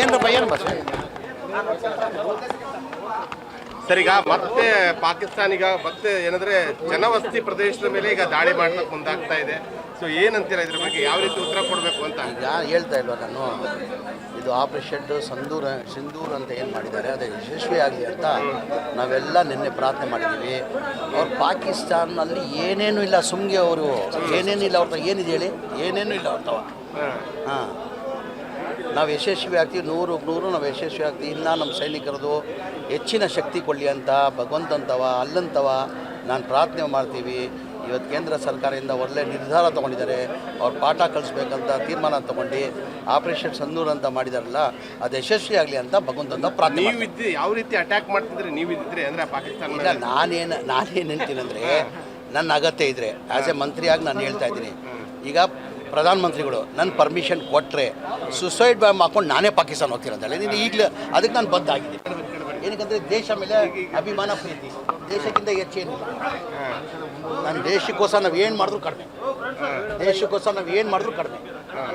ಏನಪ್ಪ ಏನು bus sir ಈಗ ಮತ್ತೆ ಪಾಕಿಸ್ತಾನ ಈಗ ಮತ್ತೆ ಏನಂದ್ರೆ ಜನವಸ್ತಿ ಪ್ರದೇಶದ ಮೇಲೆ ಈಗ ದಾಳಿ ಮಾಡ್ಲಿಕ್ಕೆ ಮುಂದಾಗ್ತಾ ಇದೆ. ಸೊ ಏನಂತೀರ ಇದ್ರ ಬಗ್ಗೆ? ಯಾವ ರೀತಿ ಉತ್ತರ ಕೊಡಬೇಕು ಅಂತ? ಈಗ ಹೇಳ್ತಾ ಇಲ್ವಾ ನಾನು? ಇದು ಆಪರೇಷನ್ ಸಂದೂರ ಸಿಂಧೂರ್ ಅಂತ ಏನು ಮಾಡಿದ್ದಾರೆ ಅದೇ ಯಶಸ್ವಿ ಆಗಲಿ ಅಂತ ನಾವೆಲ್ಲ ನಿನ್ನೆ ಪ್ರಾರ್ಥನೆ ಮಾಡಿದ್ದೀವಿ. ಅವ್ರು ಪಾಕಿಸ್ತಾನಲ್ಲಿ ಏನೇನು ಇಲ್ಲ ಸುಮ್ಗೆ ಅವರು ಏನೇನು ಇಲ್ಲ ಅವ್ರ ಏನಿದೆ ಹೇಳಿ? ಏನೇನು ಇಲ್ಲ ಅವ್ರ ತವ ಹಾಂ. ನಾವು ಯಶಸ್ವಿ ಆಗ್ತೀವಿ ನೂರು ನೂರು ನಾವು ಯಶಸ್ವಿ ಆಗ್ತೀವಿ. ಇನ್ನು ನಮ್ಮ ಸೈನಿಕರದು ಹೆಚ್ಚಿನ ಶಕ್ತಿ ಕೊಡಲಿ ಅಂತ ಭಗವಂತಂತವ ಅಲ್ಲಂತವ ನಾನು ಪ್ರಾರ್ಥನೆ ಮಾಡ್ತೀವಿ. ಇವತ್ತು ಕೇಂದ್ರ ಸರ್ಕಾರದಿಂದ ಒಳ್ಳೆ ನಿರ್ಧಾರ ತೊಗೊಂಡಿದ್ದಾರೆ. ಅವ್ರು ಪಾಠ ಕಲಿಸ್ಬೇಕಂತ ತೀರ್ಮಾನ ತೊಗೊಂಡು ಆಪರೇಷನ್ ಸಂದೂರ್ ಅಂತ ಮಾಡಿದಾರಲ್ಲ ಅದು ಯಶಸ್ವಿ ಆಗಲಿ ಅಂತ ಭಗವಂತಂತ ಪ್ರಾರ್ಥನೆ ನೀವು. ಯಾವ ರೀತಿ ಅಟ್ಯಾಕ್ ಮಾಡ್ತಿದ್ರೆ ನೀವು ಇದ್ದಿದ್ರೆ ಅಂದರೆ ಪಾಕಿಸ್ತಾನ ಇಲ್ಲ ನಾನೇನು ನಾನೇನು ಹೇಳ್ತೀನಂದರೆ ನನ್ನ ಅಗತ್ಯ ಇದ್ದರೆ ಆ್ಯಸ್ ಎ ಮಂತ್ರಿಯಾಗಿ ನಾನು ಹೇಳ್ತಾ ಇದ್ದೀನಿ. ಈಗ ಪ್ರಧಾನಮಂತ್ರಿಗಳು ನನ್ನ ಪರ್ಮಿಷನ್ ಕೊಟ್ಟರೆ ಸುಸೈಡ್ ಬಾಂಬ್ ಹಾಕೊಂಡು ನಾನೇ ಪಾಕಿಸ್ತಾನ ಹೋಗ್ತೀನಿ ಅಂತ ಹೇಳಿ ನೀನು ಈಗಲೇ ಅದಕ್ಕೆ ನಾನು ಬದ್ಧ ಆಗಿದ್ದೀನಿ ಏನಕ್ಕಂದರೆ ದೇಶ ಮೇಲೆ ಅಭಿಮಾನ ಪ್ರೀತಿ. ದೇಶಕ್ಕಿಂತ ಹೆಚ್ಚೇನಿಲ್ಲ ನಾನು ದೇಶಕ್ಕೋಸ್ಕರ ನಾವು ಏನು ಮಾಡಿದ್ರು ಕಡಿಮೆ. ದೇಶಕ್ಕೋಸ್ಕರ ನಾವು ಏನು ಮಾಡಿದ್ರು ಕಡಿಮೆ.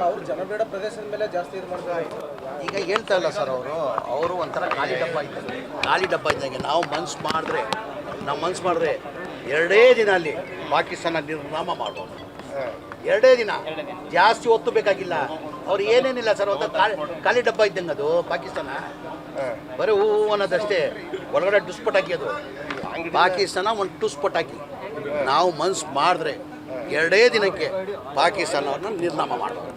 ಅವ್ರು ಜನಬೇಡ ಪ್ರದೇಶದ ಮೇಲೆ ಜಾಸ್ತಿ ಇದು ಮಾಡ್ತಾರೆ. ಈಗ ಹೇಳ್ತಾ ಇಲ್ಲ ಸರ್ ಅವರು. ಅವರು ಒಂಥರ ಖಾಲಿ ಡಬ್ಬ ಇದ್ದಾರೆ. ಖಾಲಿ ಡಬ್ಬ ಇದ್ದಂಗೆ ನಾವು ಮನ್ಸು ಮಾಡಿದ್ರೆ ನಾವು ಮನ್ಸು ಮಾಡಿದ್ರೆ ಎರಡೇ ದಿನ ಅಲ್ಲಿ ಪಾಕಿಸ್ತಾನ ನಿರ್ನಾಮ ಮಾಡ್ಬೋದು ಎರಡೇ ದಿನ. ಜಾಸ್ತಿ ಒತ್ತು ಬೇಕಾಗಿಲ್ಲ. ಅವ್ರು ಏನೇನಿಲ್ಲ ಸರ್ ಒಂದು ಖಾಲಿ ಡಬ್ಬ ಇದ್ದಂಗೆ ಅದು ಪಾಕಿಸ್ತಾನ. ಬರೀ ಹೂ ಅನ್ನೋದಷ್ಟೇ. ಒಳಗಡೆ ಡುಸ್ಪಟ್ ಹಾಕಿ ಅದು. ಪಾಕಿಸ್ತಾನ ಒಂದು ಟುಸ್ಪಟ್ ಹಾಕಿ. ನಾವು ಮನ್ಸು ಮಾಡಿದ್ರೆ ಎರಡೇ ದಿನಕ್ಕೆ ಪಾಕಿಸ್ತಾನವ್ರನ್ನ ನಿರ್ನಾಮ ಮಾಡ್ಬೋದು.